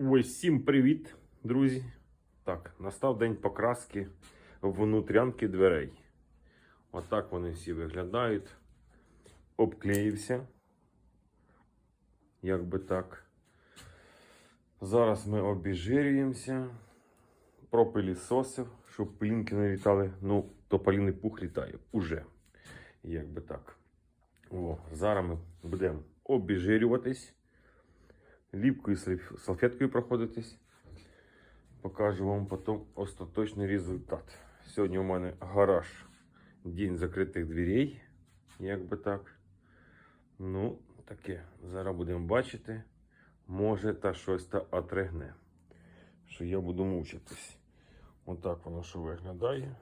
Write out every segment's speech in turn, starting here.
Ось всім привіт, друзі. Так, настав день покраски внутрянки дверей. Отак вони всі виглядають. Обклеївся. Як би так. Зараз ми обіжирюємося. Пропилісосив, щоб пилінки не літали. Ну, то паліний пух літає уже. Як би так. О, зараз ми будемо обіжирюватись ліпкою салфеткою проходитись. Покажу вам потім остаточний результат. Сьогодні у мене гараж день закритих дверей. Як би так. Ну, таке. Зараз будемо бачити. Може та щось та отригне. Що я буду мучитись. Отак воно що виглядає.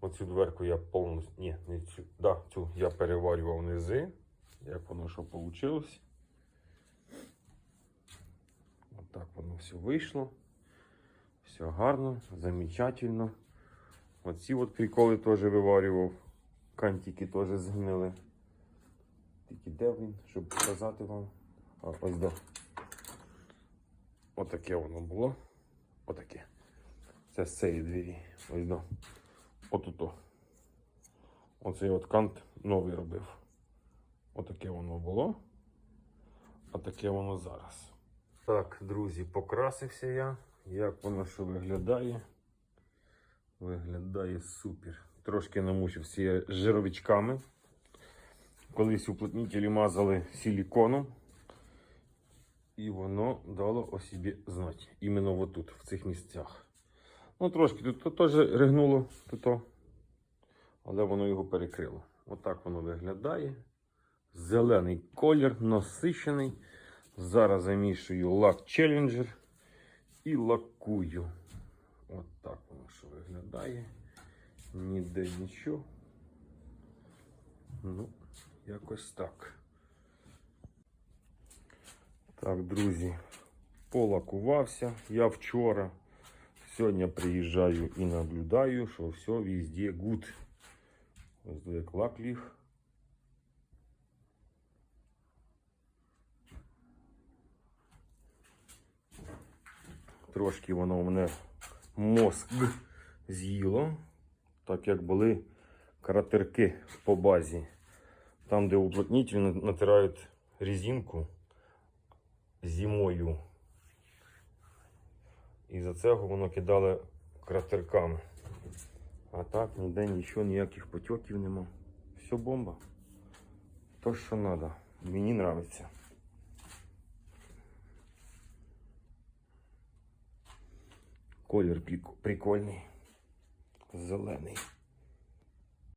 Оцю дверку я повністю. Ні, не цю. Да, цю я переварював низи. Як воно що вийшло. Отак воно все вийшло. Все гарно, замечательно. Оці от приколи теж виварював. Кантики теж згнили. Тільки де він, щоб показати вам. А, ось до. Отаке воно було. Отаке. Це з цієї двері. Ось до. Отуто. Оцей от кант новий робив. Отаке воно було. А таке воно зараз. Так, друзі, покрасився я. Як воно що виглядає? Виглядає супер. Трошки намучився жировичками. Колись уплотнителі мазали силіконом. І воно дало о собі знати. Іменно отут, в цих місцях. Ну, трошки тут теж ригнуло, тут, але воно його перекрило. Отак воно виглядає. Зелений колір, насичений. Зараз замішую лак Challenger і лакую. От так воно що виглядає. Ніде нічого. Ну, якось так. Так, друзі, полакувався я вчора. Сьогодні приїжджаю і наблюдаю, що все везде гуд. Ось як лак ліг. Трошки воно у мене мозк з'їло, так як були кратерки по базі. Там, де уплотнитель на- натирають резинку зимою. І за цього воно кидало кратерками. А так ніде нічого, ніяких потьоків нема. Все бомба. То, що треба. Мені подобається. Колір прик- прикольний. Зелений.